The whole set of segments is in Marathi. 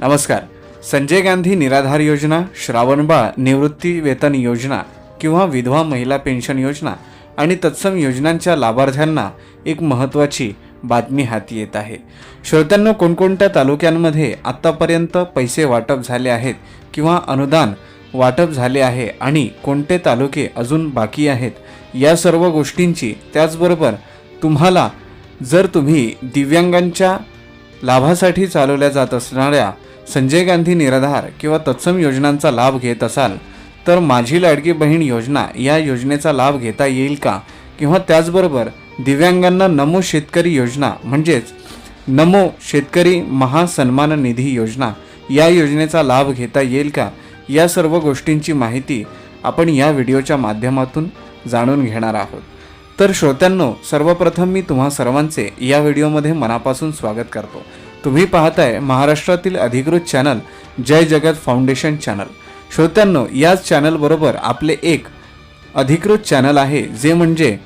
नमस्कार. संजय गांधी निराधार योजना श्रावणबाळ निवृत्ती वेतन योजना किंवा विधवा महिला पेन्शन योजना आणि तत्सम योजनांच्या लाभार्थ्यांना एक महत्त्वाची बातमी हाती येत आहे. श्रोत्यांना कोणकोणत्या तालुक्यांमध्ये आत्तापर्यंत पैसे वाटप झाले आहेत किंवा अनुदान वाटप झाले आहे आणि कोणते तालुके अजून बाकी आहेत या सर्व गोष्टींची त्याचबरोबर तुम्हाला जर तुम्ही दिव्यांगांच्या लाभासाठी चालवल्या जात असणाऱ्या संजय गांधी निराधार किंवा तत्सम योजनांचा लाभ घेत असाल तर माझी लाडकी बहीण योजना या योजनेचा लाभ घेता येईल का? किंवा त्याचबरोबर दिव्यांगांना नमो शेतकरी योजना म्हणजेच नमो शेतकरी महासन्मान निधी योजना या योजनेचा लाभ घेता येईल का? या सर्व गोष्टींची माहिती आपण या व्हिडिओच्या माध्यमातून जाणून घेणार आहोत. तर श्रोत्यांनो सर्वप्रथम मी तुम्हा सर्वांचे या व्हिडिओमध्ये मनापासून स्वागत करतो. तुम्ही पाहताय महाराष्ट्रातील अधिकृत चॅनल जय जगत फाउंडेशन चॅनल. श्रोत्यांनो याच चॅनलबरोबर आपले एक अधिकृत चॅनल आहे जे म्हणजे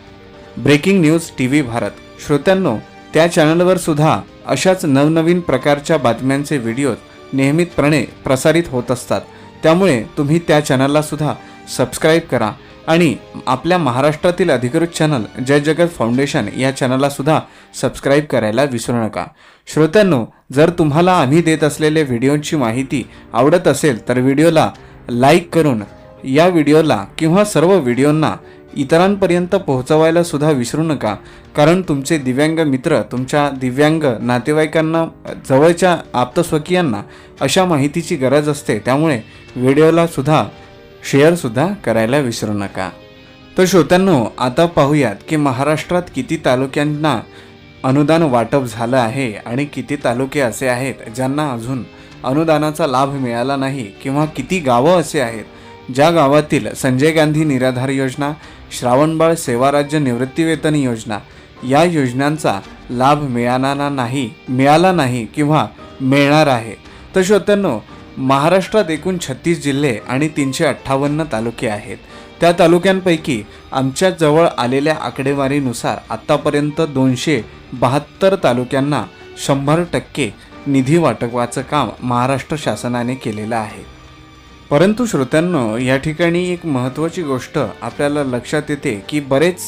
breaking news T V Bharat. श्रोत्यांनो त्या चॅनलवर सुद्धा अशाच नवनवीन प्रकारच्या बातम्यांचे व्हिडिओ नियमितपणे प्रसारित होत असतात. त्यामुळे तुम्ही त्या चॅनलला सुद्धा सबस्क्राईब करा. आणि आपल्या महाराष्ट्रातील अधिकृत चॅनल जय जगत फाउंडेशन या चॅनलला सुद्धा सबस्क्राईब करायला विसरू नका. श्रोत्यांनो जर तुम्हाला आम्ही देत असलेले व्हिडिओची माहिती आवडत असेल तर व्हिडिओला लाईक करून या व्हिडिओला किंवा सर्व व्हिडिओंना इतरांपर्यंत पोहोचवायला सुद्धा विसरू नका. कारण तुमचे दिव्यांग मित्र तुमच्या दिव्यांग नातेवाईकांना जवळच्या आप्तस्वकीयांना अशा माहितीची गरज असते. त्यामुळे व्हिडिओला सुद्धा शेअरसुद्धा करायला विसरू नका. तर श्रोत्यांनो आता पाहूयात की महाराष्ट्रात किती तालुक्यांना अनुदान वाटप झालं आहे आणि किती तालुके असे आहेत ज्यांना अजून अनुदानाचा लाभ मिळाला नाही किंवा किती गावं असे आहेत ज्या गावातील संजय गांधी निराधार योजना श्रावणबाळ सेवा राज्य निवृत्तीवेतन योजना या योजनांचा लाभ मिळाला नाही मिळाला नाही किंवा मिळणार आहे. तर श्रोत्यांनो महाराष्ट्रात एकूण छत्तीस जिल्हे आणि तीनशे अठ्ठावन्न तालुके आहेत. त्या तालुक्यांपैकी आमच्या जवळ आलेल्या आकडेवारीनुसार आत्तापर्यंत दोनशे बहात्तर तालुक्यांना शंभर टक्के निधी वाटपाचं काम महाराष्ट्र शासनाने केलेलं आहे. परंतु श्रोत्यांनो या ठिकाणी एक महत्त्वाची गोष्ट आपल्याला लक्षात येते की बरेच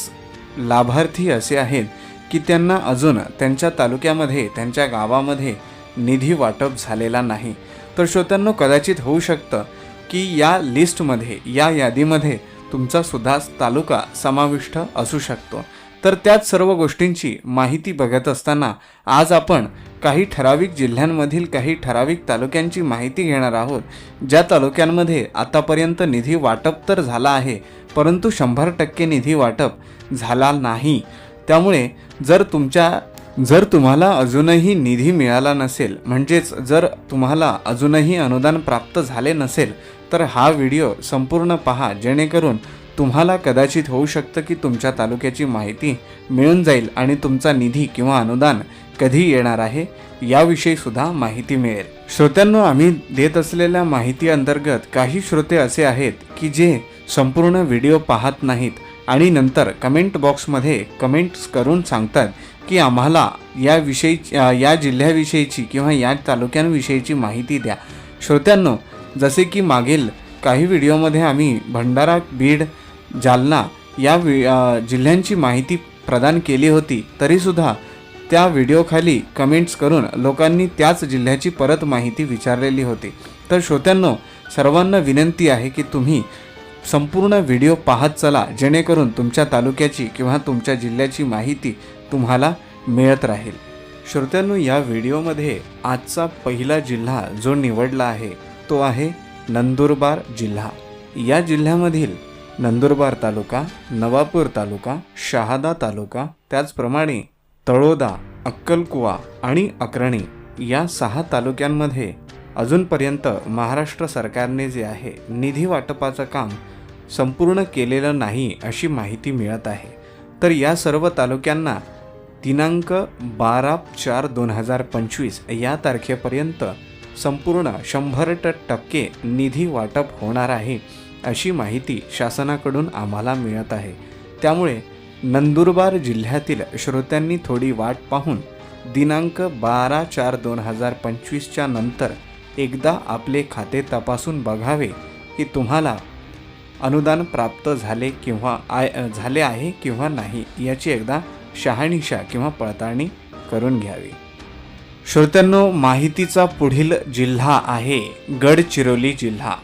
लाभार्थी असे आहेत की त्यांना अजून त्यांच्या तालुक्यामध्ये त्यांच्या गावामध्ये निधी वाटप झालेला नाही. तर श्रोत्यांनो कदाचित होऊ शकतं की या लिस्टमध्ये या यादीमध्ये तुमचा सुद्धा तालुका समाविष्ट असू शकतो. तर त्याच सर्व गोष्टींची माहिती बघत असताना आज आपण काही ठराविक जिल्ह्यांमधील काही ठराविक तालुक्यांची माहिती घेणार आहोत. ज्या तालुक्यांमध्ये आतापर्यंत निधी वाटप तर झाला आहे परंतु शंभर टक्के निधी वाटप झाला नाही. त्यामुळे जर तुमच्या जर तुम्हाला अजूनही निधी मिळाला नसेल म्हणजेच जर तुम्हाला अजूनही अनुदान प्राप्त झाले नसेल तर हा व्हिडिओ संपूर्ण पहा जेणेकरून तुम्हाला कदाचित होऊ शकतं की तुमच्या तालुक्याची माहिती मिळून जाईल आणि तुमचा निधी किंवा अनुदान कधी येणार आहे याविषयी सुद्धा माहिती मिळेल. श्रोत्यांनो आम्ही देत असलेल्या माहिती अंतर्गत काही श्रोते असे आहेत की जे संपूर्ण व्हिडिओ पाहत नाहीत आणि नंतर कमेंट बॉक्समध्ये कमेंट्स करून सांगतात की आम्हाला याविषयी या जिल्ह्याविषयीची किंवा या तालुक्यांविषयीची माहिती द्या. श्रोत्यांनो जसे की मागील काही व्हिडिओमध्ये आम्ही भंडारा बीड जालना या वि जिल्ह्यांची माहिती प्रदान केली होती तरीसुद्धा त्या व्हिडिओखाली कमेंट्स करून लोकांनी त्याच जिल्ह्याची परत माहिती विचारलेली होती. तर श्रोत्यांनो सर्वांना विनंती आहे की तुम्ही संपूर्ण व्हिडिओ पाहत चला जेणेकरून तुमच्या तालुक्याची किंवा तुमच्या जिल्ह्याची माहिती तुम्हाला मिळत राहील. श्रोत्यांनो या व्हिडिओमध्ये आजचा पहिला जिल्हा जो निवडला आहे तो आहे नंदुरबार जिल्हा. या जिल्ह्यामधील नंदुरबार तालुका नवापूर तालुका शहादा तालुका त्याचप्रमाणे तळोदा अक्कलकुवा आणि अक्राणी या सहा तालुक्यांमध्ये अजूनपर्यंत महाराष्ट्र सरकारने जे आहे निधी वाटपाचं काम संपूर्ण केलेलं नाही अशी माहिती मिळत आहे. तर या सर्व तालुक्यांना दिनांक बारा चार दोन हजार पंचवीस या तारखेपर्यंत संपूर्ण शंभर टक्के निधी वाटप होणार आहे अशी माहिती शासनाकडून आम्हाला मिळत आहे. त्यामुळे नंदुरबार जिल्ह्यातील श्रोत्यांनी थोडी वाट पाहून दिनांक बारा चार दोन हजार पंचवीसच्या नंतर एकदा आपले खाते तपासून बघावे की तुम्हाला अनुदान प्राप्त झाले किंवा आय झाले आहे किंवा नाही याची एकदा शहानिशा किंवा पडताळणी करून घ्यावी. श्रोत्यांनो माहितीचा पुढील जिल्हा आहे गडचिरोली जिल्हा.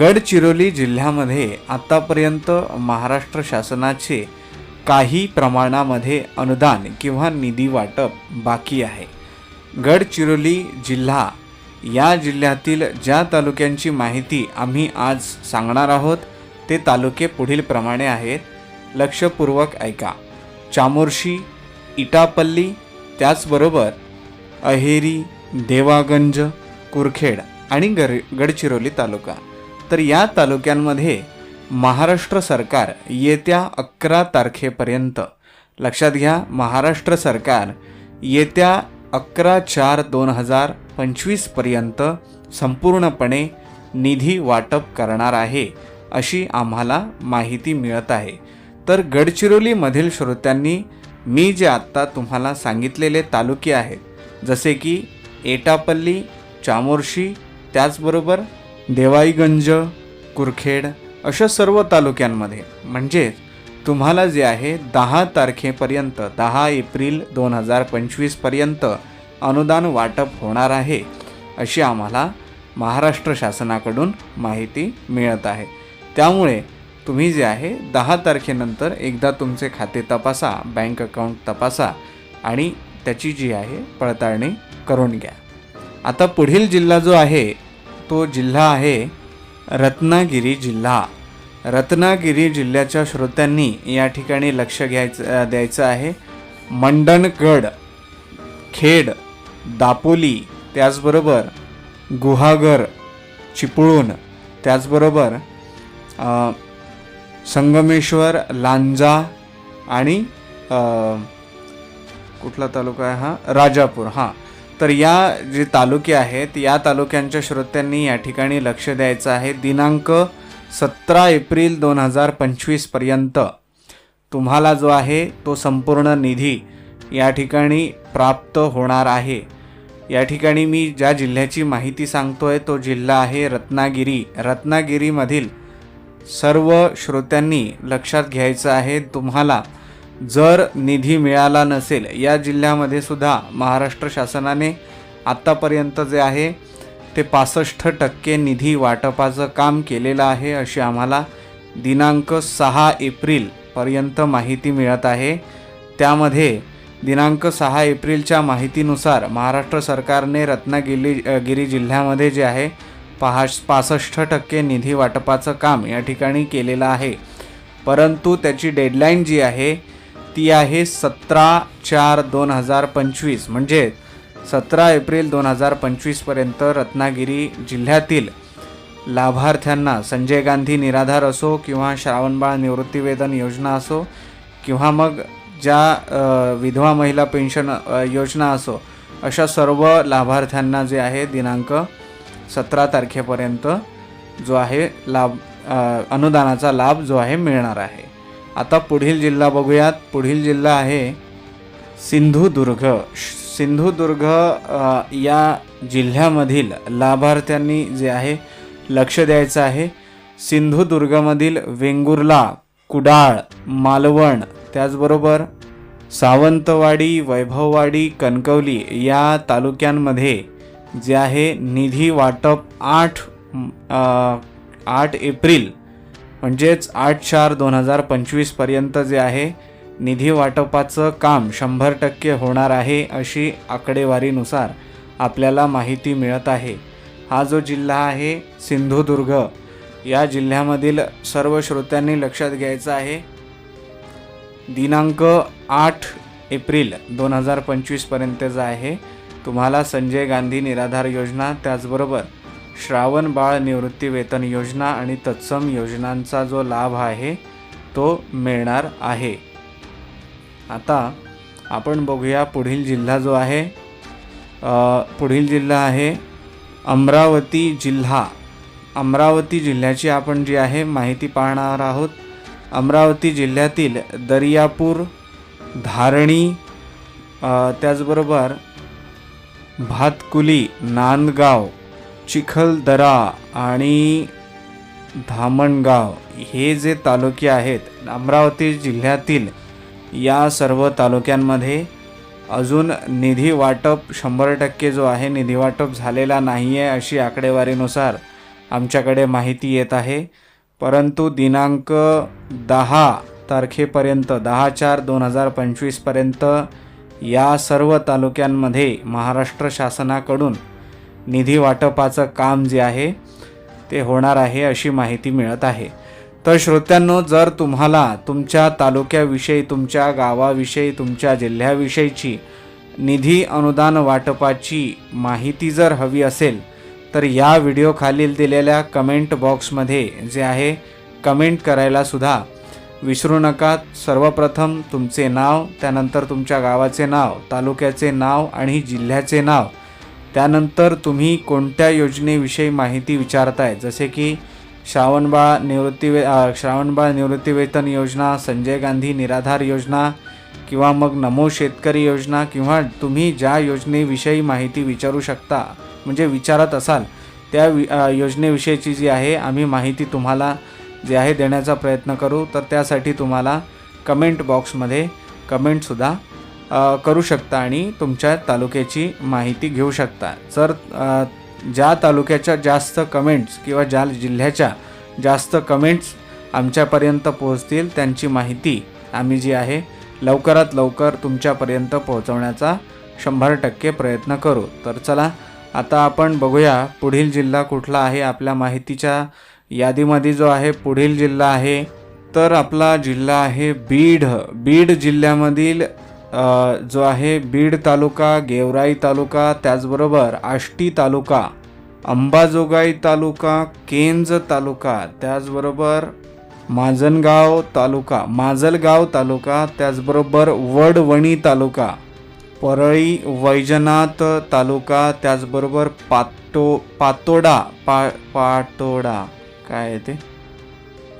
गडचिरोली जिल्ह्यामध्ये आत्तापर्यंत महाराष्ट्र शासनाचे काही प्रमाणामध्ये अनुदान किंवा निधी वाटप बाकी आहे. गडचिरोली जिल्हा या जिल्ह्यातील ज्या तालुक्यांची माहिती आम्ही आज सांगणार आहोत ते तालुके पुढीलप्रमाणे आहेत. लक्षपूर्वक ऐका. चामोर्शी इटापल्ली त्याचबरोबर अहेरी देवागंज कुरखेड आणि गर गडचिरोली तालुका. तर या तालुक्यांमध्ये महाराष्ट्र सरकार येत्या अकरा तारखेपर्यंत लक्षात घ्या महाराष्ट्र सरकार येत्या अकरा चार दोन हजार पंचवीसपर्यंत संपूर्णपणे निधी वाटप करणार आहे अशी आम्हाला माहिती मिळत आहे. तर गडचिरोलीमधील श्रोत्यांनी मी जे आत्ता तुम्हाला सांगितलेले तालुके आहेत जसे की एटापल्ली चामोर्शी त्याचबरोबर देवाईगंज कुरखेड अशा सर्व तालुक्यांमध्ये. म्हणजे तुम्हाला जे आहे दहा तारखेपर्यंत दहा एप्रिल दोन हजार पंचवीसपर्यंत अनुदान वाटप होणार आहे अशी आम्हाला महाराष्ट्र शासनाकडून माहिती मिळत आहे. त्यामुळे तुम्ही जे आहे दहा तारखेनंतर एकदा तुमचे खाते तपासा बँक अकाउंट तपासा आणि त्याची जी आहे पडताळणी करून घ्या. आता पुढील जिल्हा जो आहे तो जिल्हा आहे रत्नागिरी जिल्हा. रत्नागिरी जिल्ह्याच्या श्रोत्यांनी या ठिकाणी लक्ष घ्यायचं द्यायचं आहे. मंडणगड खेड दापोली त्याचबरोबर गुहागर चिपळूण त्याचबरोबर संगमेश्वर लांजा आणि कुठला तालुका आहे हा? राजापूर हां. तर या जे तालुके आहेत या तालुक्यांच्या श्रोत्यांनी या ठिकाणी लक्ष द्यायचं आहे. दिनांक सतरा एप्रिल दोन हजार पंचवीसपर्यंत तुम्हाला जो आहे तो संपूर्ण निधी या ठिकाणी प्राप्त होणार आहे. या ठिकाणी मी ज्या जिल्ह्याची माहिती सांगतोय तो जिल्हा आहे रत्नागिरी. रत्नागिरीमधील सर्व श्रोत्यांनी लक्षात घ्यायचं आहे तुम्हाला जर निधी मिळाला नसेल या जिल्ह्यामध्ये सुद्धा महाराष्ट्र शासनाने आत्तापर्यंत जे आहे ते पासष्ट टक्के निधी वाटपाचं काम केलेलं आहे अशी आम्हाला दिनांक सहा एप्रिलपर्यंत माहिती मिळत आहे. त्यामध्ये दिनांक सहा एप्रिलच्या माहितीनुसार महाराष्ट्र सरकारने रत्नागिरी गिरी जिल्ह्यामध्ये जे आहे पहाश पासष्ट टक्के निधी वाटपाचं काम या ठिकाणी केलेलं आहे. परंतु त्याची डेडलाईन जी आहे ती आहे सतरा चार दोन हजार पंचवीस. म्हणजे सतरा एप्रिल दोन हजार पंचवीसपर्यंत रत्नागिरी जिल्ह्यातील लाभार्थ्यांना संजय गांधी निराधार असो किंवा श्रावणबाळ निवृत्तीवेतन योजना असो किंवा मग ज्या विधवा महिला पेन्शन योजना असो अशा सर्व लाभार्थ्यांना जे आहे दिनांक सतरा तारखेपर्यंत जो आहे लाभ अनुदानाचा लाभ जो आहे मिळणार आहे. आता पुढील जिल्हा बघूयात. पुढील जिल्हा आहे सिंधुदुर्ग. सिंधुदुर्ग या जिल्ह्यामधील लाभार्थ्यांनी जे आहे लक्ष द्यायचं आहे. सिंधुदुर्गमधील वेंगुर्ला कुडाळ मालवण त्याचबरोबर सावंतवाडी वैभववाडी कणकवली या तालुक्यांमध्ये जे आहे निधी वाटप आठ आठ एप्रिल म्हणजेच आठ चार दोन हजार पंचवीसपर्यंत जे आहे निधी वाटपाचं काम शंभर टक्के होणार आहे अशी आकडेवारीनुसार आपल्याला माहिती मिळत आहे. हा जो जिल्हा आहे सिंधुदुर्ग या जिल्ह्यामधील सर्व श्रोत्यांनी लक्षात घ्यायचं आहे. दिनांक आठ एप्रिल दोन हजार पंचवीसपर्यंतचा आहे तुम्हाला संजय गांधी निराधार योजना त्याचबरोबर श्रावण बाळ निवृत्ती वेतन योजना आणि तत्सम योजनांचा जो लाभ आहे तो मिळणार आहे. आता आपण बघूया पुढील जिल्हा जो आहे. पुढील जिल्हा आहे अमरावती जिल्हा. अमरावती जिल्ह्याची आपण जी आहे माहिती पाहणार आहोत. अमरावती जिल्ह्यातील दर्यापूर धारणी त्याचबरोबर भातकुली नांदगाव चिखलदरा आणि धामणगाव हे जे तालुके आहेत अमरावती जिल्ह्यातील या सर्व तालुक्यांमध्ये अजून निधी वाटप शंभर टक्के जो आहे निधी वाटप झालेला नाही आहे अशी आकडेवारीनुसार आमच्याकडे माहिती येत आहे. परंतु दिनांक दहा तारखेपर्यंत दहा चार दोन हजार पंचवीसपर्यंत या सर्व तालुक्यांमध्ये महाराष्ट्र शासनाकडून निधी वाटपाचं काम जे आहे ते होणार आहे अशी माहिती मिळत आहे. तर श्रोत्यांनो जर तुम्हाला तुमच्या तालुक्याविषयी तुमच्या गावाविषयी तुमच्या जिल्ह्याविषयीची निधी अनुदान वाटपाची माहिती जर हवी असेल तर या व्हिडिओ खालील दिलेल्या कमेंट बॉक्समध्ये जे आहे कमेंट करायला सुद्धा विसरू नका. सर्वप्रथम तुमचे नाव त्यानंतर तुमच्या गावाचे नाव तालुक्याचे नाव आणि जिल्ह्याचे नाव. त्यानंतर तुम्ही कोणत्या योजनेविषयी माहिती विचारताय? जसे की श्रावणबाळ निवृत्ती वे श्रावणबाळ निवृत्तीवेतन योजना संजय गांधी निराधार योजना किंवा मग नमो शेतकरी योजना किंवा तुम्ही ज्या योजनेविषयी माहिती विचारू शकता म्हणजे विचारत असाल त्या वि योजनेविषयीची जी आहे आम्ही माहिती तुम्हाला जे आहे देण्याचा प्रयत्न करू तर त्यासाठी तुम्हाला कमेंट बॉक्समध्ये कमेंटसुद्धा करू शकता आणि तुमच्या तालुक्याची माहिती घेऊ शकता. जर ज्या तालुक्याच्या जास्त कमेंट्स किंवा ज्या जिल्ह्याच्या जास्त कमेंट्स आमच्यापर्यंत पोहोचतील त्यांची माहिती आम्ही जी आहे लवकरात लवकर तुमच्यापर्यंत पोहोचवण्याचा शंभर टक्के प्रयत्न करू. तर चला आता आपण बघूया पुढील जिल्हा कुठला आहे आपल्या माहितीच्या यादीमध्ये जो आहे पुढील जिल्हा आहे तर आपला जिल्हा आहे बीड. बीड जिल्ह्यामधील जो आहे बीड तालुका गेवराई तालुका त्याचबरोबर आष्टी तालुका अंबाजोगाई तालुका केंज तालुका त्याचबरोबर माजनगाव तालुका माजलगाव तालुका त्याचबरोबर वडवणी तालुका परळी वैजनाथ तालुका त्याचबरोबर पातो पातोडा पा पाटोडा. काय आहे ते?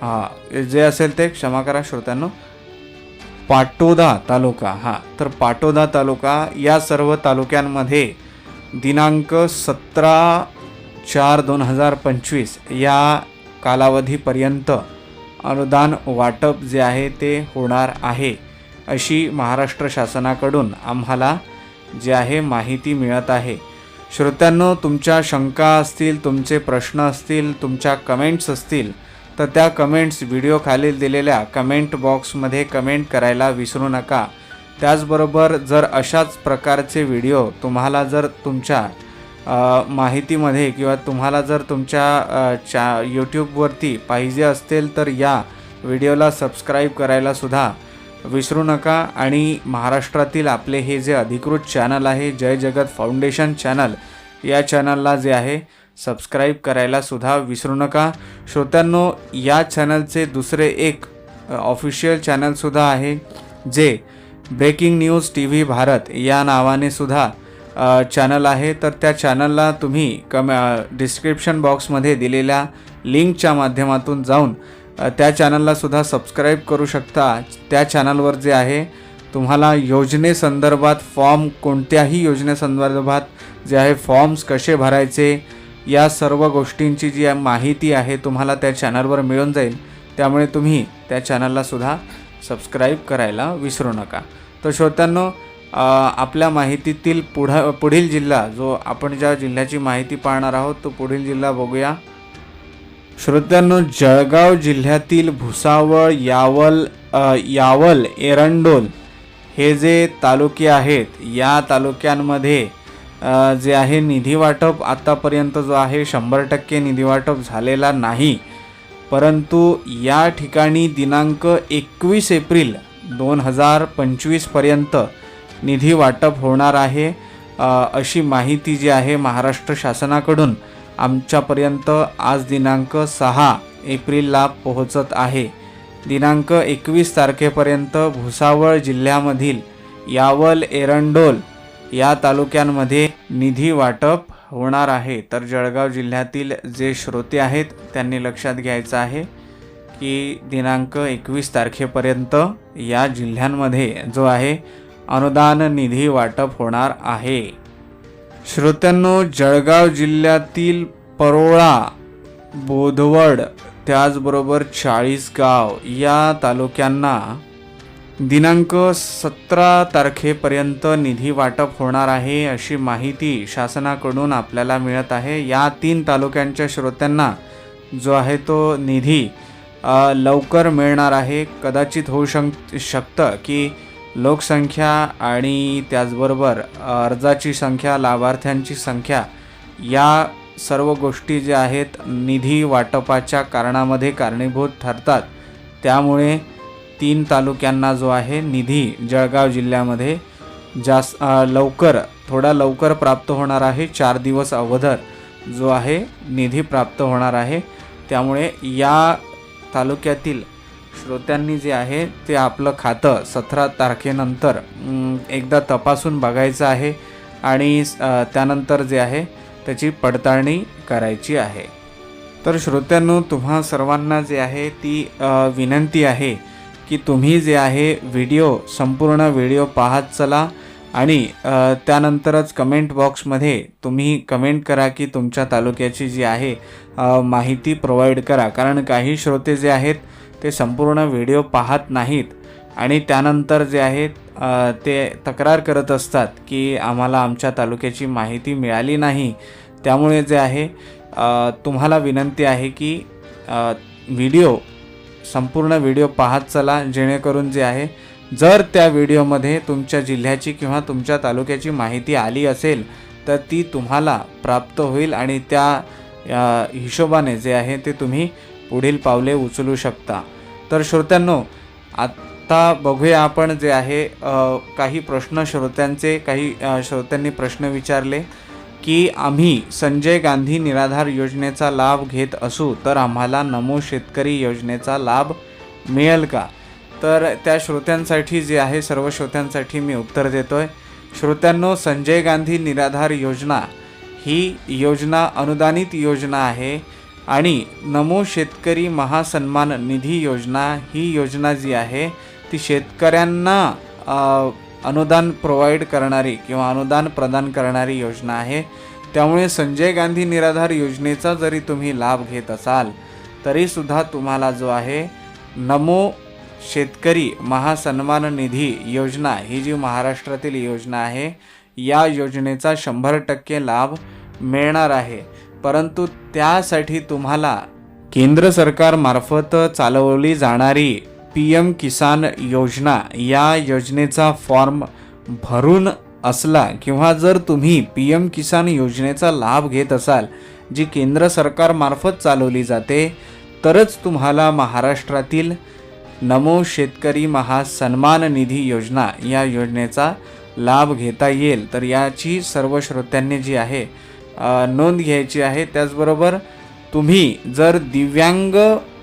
हां जे असेल ते क्षमा करा श्रोत्यांनो. पाटोदा तालुका हां तर पाटोदा तालुका या सर्व तालुक्यांमध्ये दिनांक सतरा चार दोन हजार पंचवीस या कालावधीपर्यंत अनुदान वाटप जे आहे ते होणार आहे. अशी महाराष्ट्र शासनाकडून आम्हाला जे आहे माहिती मिळत आहे. श्रोत्यांनो तुमच्या शंका असतील तुमचे प्रश्न असतील तुमच्या कमेंट्स असतील तर त्या कमेंट्स व्हिडिओ खालील दिलेल्या कमेंट बॉक्समध्ये कमेंट करायला विसरू नका. त्याचबरोबर जर अशाच प्रकारचे व्हिडिओ तुम्हाला जर तुमच्या माहितीमध्ये किंवा तुम्हाला जर तुमच्या अ, चा यूट्यूबवरती पाहिजे असतील तर या व्हिडिओला सबस्क्राईब करायलासुद्धा विसरू नका आणि महाराष्ट्रातील आपले हे जे अधिकृत चॅनल आहे जय जगत फाउंडेशन चॅनल या चॅनलला जे आहे सबस्क्राईब करायला सुद्धा विसरू नका. श्रोत्यांनो या चॅनलचे दुसरे एक ऑफिशियल चॅनलसुद्धा आहे जे breaking news T V Bharat या नावाने सुद्धा चॅनल आहे. तर त्या चॅनलला तुम्ही कम डिस्क्रिप्शन बॉक्समध्ये दिलेल्या लिंकच्या माध्यमातून जाऊन त्या चॅनललासुद्धा सबस्क्राईब करू शकता. त्या चॅनलवर जे आहे तुम्हाला योजनेसंदर्भात फॉर्म कोणत्याही योजनेसंदर्भात जे आहे फॉर्म्स कसे भरायचे या सर्व गोष्टींची जी माहिती आहे तुम्हाला त्या चॅनलवर मिळून जाईल. त्यामुळे तुम्ही त्या चॅनललासुद्धा सबस्क्राईब करायला विसरू नका. तर श्रोत्यांनो आपल्या माहितीतील पुढं पुढील जिल्हा जो आपण ज्या जिल्ह्याची माहिती पाहणार आहोत तो पुढील जिल्हा बघूया. श्रोत्यांनो जळगाव जिल्ह्यातील भुसावळ यावल यावल एरंडोल हे जे तालुके आहेत या तालुक्यांमध्ये जे आहे निधी वाटप आतापर्यंत जो आहे शंभर टक्के निधी वाटप झालेला नाही. परंतु या ठिकाणी दिनांक एकवीस एप्रिल दोन हजार पंचवीसपर्यंत निधी वाटप होणार आहे. अशी माहिती जी आहे महाराष्ट्र शासनाकडून आमच्यापर्यंत आज दिनांक सहा एप्रिलला पोहोचत आहे. दिनांक एकवीस तारखेपर्यंत भुसावळ जिल्ह्यामधील यावल एरंडोल या तालुक्यांमध्ये निधी वाटप होणार आहे. तर जळगाव जिल्ह्यातील जे श्रोते आहेत त्यांनी लक्षात घ्यायचं आहे की दिनांक एकवीस तारखेपर्यंत या जिल्ह्यांमध्ये जो आहे अनुदान निधी वाटप होणार आहे. श्रोत्यांनो जळगाव जिल्ह्यातील परोळा बोधवड त्याचबरोबर चाळीसगाव या तालुक्यांना दिनांक सतरा तारखेपर्यंत निधी वाटप होणार आहे अशी माहिती शासनाकडून आपल्याला मिळत आहे. या तीन तालुक्यांच्या श्रोत्यांना जो आहे तो निधी लवकर मिळणार आहे. कदाचित होऊ शक शकतं की लोकसंख्या आणि त्याचबरोबर अर्जाची संख्या लाभार्थ्यांची संख्या या सर्व गोष्टी ज्या आहेत निधी वाटपाच्या कारणामध्ये कारणीभूत ठरतात. त्यामुळे तीन तालुक्यांना जो आहे निधी जळगाव जिल्ह्यामध्ये जास लवकर थोडा लवकर प्राप्त होणार आहे. चार दिवस अगोदर जो आहे निधी प्राप्त होणार आहे. त्यामुळे या तालुक्यातील श्रोत्यांनी जे आहे ते आपलं खातं सतरा तारखेनंतर एकदा तपासून बघायचं आहे आणि त्यानंतर जे आहे त्याची पडताळणी करायची आहे. तर श्रोत्यांनो तुम्हा सर्वांना जे आहे ती विनंती आहे की तुम्ही जे आहे व्हिडिओ संपूर्ण व्हिडिओ पाहत चला आणि त्यानंतरच कमेंट बॉक्समध्ये तुम्ही कमेंट करा की तुमच्या तालुक्याची जी आहे माहिती प्रोव्हाइड करा. कारण काही श्रोते जे आहेत ते संपूर्ण व्हिडिओ पाहत नाहीत. आणि त्यानंतर जे आहेत ते तक्रार करत असतात की आम्हाला आमच्या तालुक्याची माहिती मिळाली नाही. त्यामुळे जे आहे तुम्हाला विनंती आहे की व्हिडिओ संपूर्ण व्हिडिओ पाहत चला जेणेकरून जे आहे जर त्या व्हिडिओमध्ये तुमच्या जिल्ह्याची किंवा तुमच्या तालुक्याची माहिती आली असेल तर ती तुम्हाला प्राप्त होईल आणि त्या हिशोबाने जे आहे ते तुम्ही पुढील पावले उचलू शकता. तर श्रोत्यांनो आत्ता बघूया आपण जे आहे काही प्रश्न श्रोत्यांचे काही श्रोत्यांनी प्रश्न विचारले की आम्ही संजय गांधी निराधार योजनेचा लाभ घेत असू तर आम्हाला नमो शेतकरी योजनेचा लाभ मिळेल का? तर त्या श्रोत्यांसाठी जे आहे सर्व श्रोत्यांसाठी मी उत्तर देतोय. श्रोत्यांनो संजय गांधी निराधार योजना ही योजना अनुदानित योजना आहे. आणि नमो शेतकरी महासन्मान निधी योजना ही योजना जी आहे ती शेतकऱ्यांना अनुदान प्रोव्हाइड करणारी किंवा अनुदान प्रदान करणारी योजना आहे. त्यामुळे संजय गांधी निराधार योजनेचा जरी तुम्ही लाभ घेत असाल तरीसुद्धा तुम्हाला जो आहे नमो शेतकरी महासन्मान निधी योजना ही जी महाराष्ट्रातील योजना आहे या योजनेचा शंभर टक्के लाभ मिळणार आहे. परंतु त्यासाठी तुम्हाला केंद्र सरकारमार्फत चालवली जाणारी पी एम किसान योजना या योजनेचा फॉर्म भरून असला किंवा जर तुम्ही पी एम किसान योजनेचा लाभ घेत असाल जी केंद्र सरकारमार्फत चालवली जाते तरच तुम्हाला महाराष्ट्रातील नमो शेतकरी महासन्मान निधी योजना या योजनेचा लाभ घेता येईल. तर याची सर्व श्रोत्यांनी जी आहे नोंद घ्यायची आहे. त्याचबरोबर तुम्ही जर दिव्यांग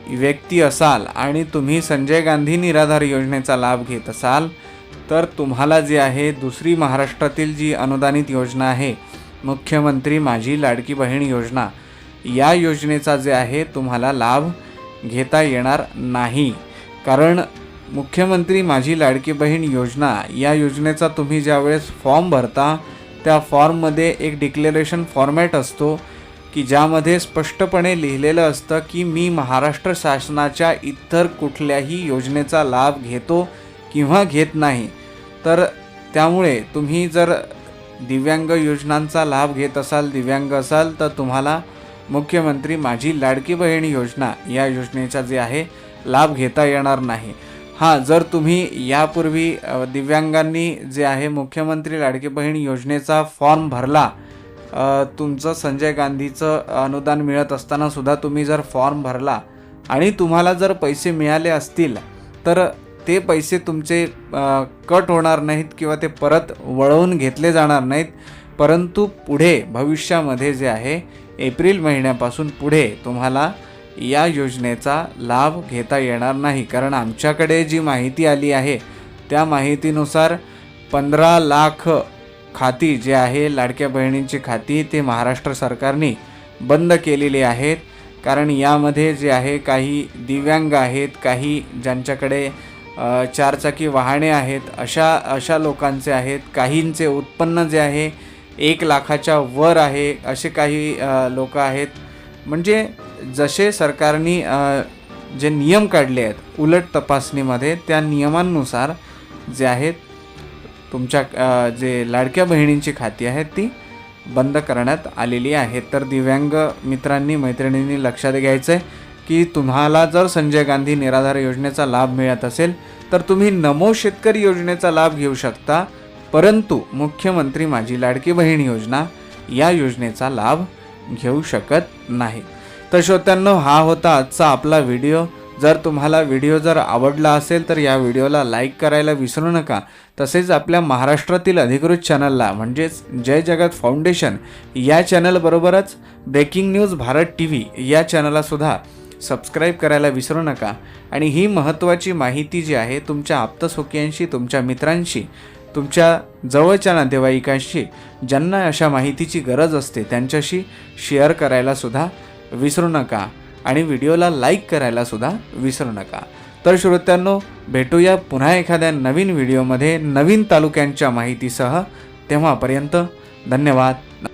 व्यक्ती असाल आणि तुम्ही संजय गांधी निराधार योजनेचा लाभ घेत असाल तर तुम्हाला जे आहे दुसरी महाराष्ट्रातील जी अनुदानित योजना आहे मुख्यमंत्री माझी लाडकी बहीण योजना या योजनेचा जे आहे तुम्हाला लाभ घेता येणार नाही. कारण मुख्यमंत्री माझी लाडकी बहीण योजना या योजनेचा तुम्ही ज्यावेळेस फॉर्म भरता त्या फॉर्ममध्ये एक डिक्लेरेशन फॉर्मॅट असतो की ज्यामध्ये स्पष्टपणे लिहिलेलं असतं की मी महाराष्ट्र शासनाच्या इतर कुठल्याही योजनेचा लाभ घेतो किंवा घेत नाही. तर त्यामुळे तुम्ही जर दिव्यांग योजनांचा लाभ घेत असाल दिव्यांग असाल तर तुम्हाला मुख्यमंत्री माझी लाडकी बहीण योजना या योजनेचा जे आहे लाभ घेता येणार नाही. हां जर तुम्ही यापूर्वी दिव्यांगांनी जे आहे मुख्यमंत्री लाडकी बहीण योजनेचा फॉर्म भरला तुमचं संजय गांधीचं अनुदान मिळत असताना सुद्धा तुम्ही जर फॉर्म भरला आणि तुम्हाला जर पैसे मिळाले असतील तर ते पैसे तुमचे कट होणार नाहीत किंवा ते परत वळवून घेतले जाणार नाहीत. परंतु पुढे भविष्यामध्ये जे आहे एप्रिल महिन्यापासून पुढे तुम्हाला या योजनेचा लाभ घेता येणार नाही. कारण आमच्याकडे जी माहिती आली आहे त्या माहितीनुसार पंधरा लाख खाती जे आहे लाडक्या बहिणींची खाती ते महाराष्ट्र सरकारने बंद केलेली आहेत. कारण यामध्ये जे आहे काही दिव्यांग आहेत काही ज्यांच्याकडे चारचाकी वाहने आहेत अशा अशा लोकांचे आहेत. काहींचे उत्पन्न जे आहे एक लाखाच्या वर आहे असे काही लोक आहेत. म्हणजे जसे सरकारने जे नियम काढले आहेत उलट तपासणीमध्ये त्या नियमांनुसार जे आहेत तुमच्या जे लाडक्या बहिणींची खाती आहेत ती बंद करण्यात आलेली आहेत. तर दिव्यांग मित्रांनी मैत्रिणींनी लक्षात घ्यायचं आहे की तुम्हाला जर संजय गांधी निराधार योजनेचा लाभ मिळत असेल तर तुम्ही नमो शेतकरी योजनेचा लाभ घेऊ शकता. परंतु मुख्यमंत्री माझी लाडकी बहीण योजना या योजनेचा लाभ घेऊ शकत नाही तर श्रोत्यांनो हा होता आजचा आपला व्हिडिओ. जर तुम्हाला व्हिडिओ जर आवडला असेल तर या व्हिडिओला लाईक करायला विसरू नका. तसेच आपल्या महाराष्ट्रातील अधिकृत चॅनलला म्हणजेच जय जगत फाउंडेशन या चॅनलबरोबरच breaking news Bharat T V या चॅनललासुद्धा सबस्क्राईब करायला विसरू नका. आणि ही महत्त्वाची माहिती जी आहे तुमच्या आप्तसोकियांशी तुमच्या मित्रांशी तुमच्या जवळच्या नातेवाईकांशी ज्यांना अशा माहितीची गरज असते त्यांच्याशी शेअर करायलासुद्धा विसरू नका आणि व्हिडिओला लाईक करायला सुद्धा विसरू नका. तर श्रोत्यांनो भेटूया पुन्हा एखाद्या नवीन व्हिडिओमध्ये नवीन तालुक्यांच्या माहितीसह. तेव्हापर्यंत धन्यवाद.